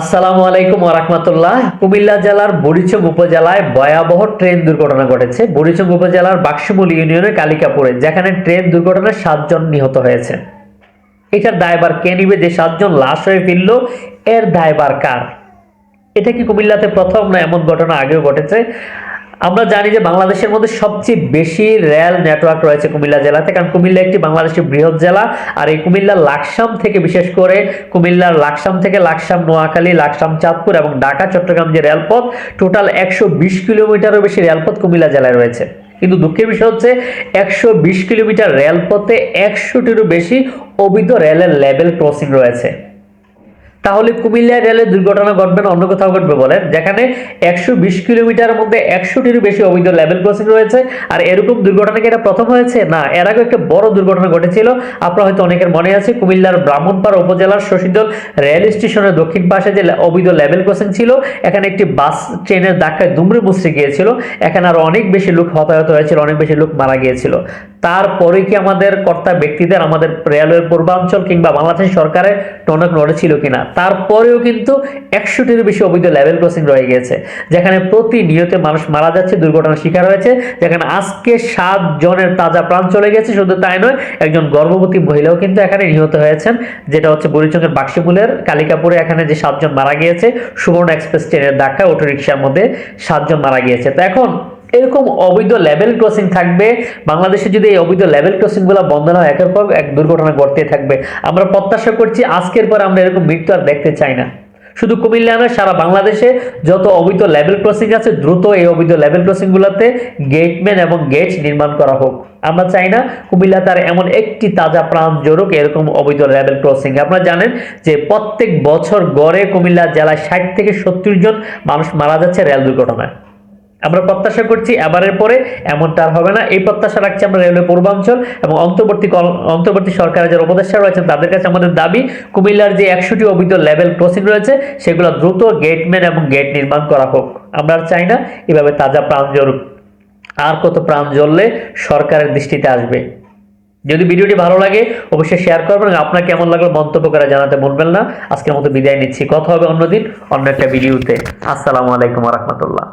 আসসালামু আলাইকুম রাহমাতুল্লাহ। কুমিল্লা জেলার বুড়িচং উপজেলায় ভয়াবহ ট্রেন দুর্ঘটনা ঘটেছে। বুড়িচং উপজেলার বাক্সমুল ইউনিয়নের কালিকাপুরে, যেখানে ট্রেন দুর্ঘটনায় সাতজন নিহত হয়েছে এটার দায়বার কে নিবে? যে সাতজন লাশ হয়ে ফিরল, এর দায়বার কার? এটা কি কুমিল্লাতে প্রথম না এমন ঘটনা আগেও ঘটেছে? আমরা জানি যে বাংলাদেশের মধ্যে সবচেয়ে বেশি রেল নেটওয়ার্ক রয়েছে কুমিল্লা জেলাতে কারণ কুমিল্লা একটি বাংলাদেশের বৃহৎ জেলা, আর এই কুমিল্লার লাকসাম থেকে, বিশেষ করে কুমিল্লার লাকসাম থেকে লাকসাম নোয়াখালী, লাকসাম চাঁদপুর এবং ঢাকা, চট্টগ্রাম যে রেলপথ টোটাল একশো বিশ কিলোমিটারও বেশি রেলপথ কুমিল্লা জেলায় রয়েছে। কিন্তু দুঃখের বিষয় হচ্ছে, একশো বিশ কিলোমিটার রেলপথে একশোটিরও বেশি অবৈধ রেলের লেভেল ক্রসিং রয়েছে। তাহলে কুমিল্লা রেলের দুর্ঘটনা ঘটবে না, অন্য কোথাও ঘটবে বলেন। যেখানে একশো বিশ কিলোমিটারের মধ্যে একশোটিরও বেশি অবৈধ লেভেল ক্রসিং রয়েছে। আর এরকম দুর্ঘটনা কি এটা প্রথম হয়েছে? না, এর আগে একটা বড় দুর্ঘটনা ঘটেছিল। আপনার হয়তো অনেকের মনে আছে, কুমিল্লার ব্রাহ্মণপাড়া উপজেলার শশীদল রেল স্টেশনের দক্ষিণ পাশে যে অবৈধ লেভেল ক্রসিং ছিল, এখানে একটি বাস ট্রেনের ধাক্কায় দুমড়ে মুচড়ে গিয়েছিল। এখানে আরও অনেক বেশি লোক হতাহত হয়েছিল, অনেক বেশি লোক মারা গিয়েছিল। তারপরে কি আমাদের কর্তা ব্যক্তিদের আমাদের রেলওয়ের পূর্বাঞ্চল কিংবা বাংলাদেশ সরকারের টনক নড়েছিল কিনা? তারপরেও কিন্তু একশোটির বেশি অবৈধ লেভেল ক্রসিং রয়ে গেছে, যেখানে প্রতিনিয়ত মানুষ মারা যাচ্ছে, দুর্ঘটনার শিকার হয়েছে, যেখানে আজকে সাত জনের তাজা প্রাণ চলে গেছে। শুধু তাই নয়, একজন গর্ভবতী মহিলাও কিন্তু এখানে নিহত হয়েছেন, যেটা হচ্ছে বুড়িচঙ্গের বাক্সিমুলের কালিকাপুরে এখানে যে সাতজন মারা গিয়েছে, সুবর্ণ এক্সপ্রেস ট্রেনের ধাক্কায় অটোরিকশার মধ্যে সাতজন মারা গিয়েছে। তো এখন এরকম অবৈধ লেভেল ক্রসিং থাকবে। বাংলাদেশে যদি এই অবৈধ লেভেল ক্রসিংগুলো বন্ধ না হয়, একের পর এক দুর্ঘটনা ঘটতে থাকবে। আমরা প্রত্যাশা করছি আজকের পর আমরা এরকম মৃত্যু আর দেখতে চাই না। শুধু কুমিল্লা নয় সারা বাংলাদেশে যত অবৈধ লেভেল ক্রসিং আছে, দ্রুত এই অবৈধ লেভেল ক্রসিং গুলোতে গেটম্যান এবং গেট নির্মাণ করা হোক। আমরা চাই না কুমিল্লা তার এমন একটি তাজা প্রাণ জোরক এরকম অবৈধ লেভেল ক্রসিং আপনারা জানেন যে প্রত্যেক বছর গড়ে কুমিল্লা জেলায় ষাট থেকে সত্তর জন মানুষ মারা যাচ্ছে রেল দুর্ঘটনায়। আমরা প্রত্যাশা করছি এবারের পরে এমনটা আর হবে না। এই প্রত্যাশা রাখছি আমরা রেলওয়ে পূর্বাঞ্চল এবং অন্তর্বর্তী অন্তর্বর্তী সরকারের যারা উপদেষ্টা রয়েছেন, তাদের কাছে আমাদের দাবি, কুমিল্লার যে একশোটি অবৈধ লেভেল ক্রসিং রয়েছে, সেগুলো দ্রুত গেটম্যান এবং গেট নির্মাণ করা হোক। আমরা আর চাই না এভাবে তাজা প্রাণ জ্বলুক আর কত প্রাণ জ্বললে সরকারের দৃষ্টিতে আসবে। যদি ভিডিওটি ভালো লাগে, অবশ্যই শেয়ার করবেন এবং আপনার কেমন লাগল মন্তব্য করে জানাতে ভুলবেন না। আজকের মতো বিদায় নিচ্ছি। কথা হবে অন্যদিন, অন্য একটা ভিডিওতে আসসালামু আলাইকুম রহমতুল্লাহ।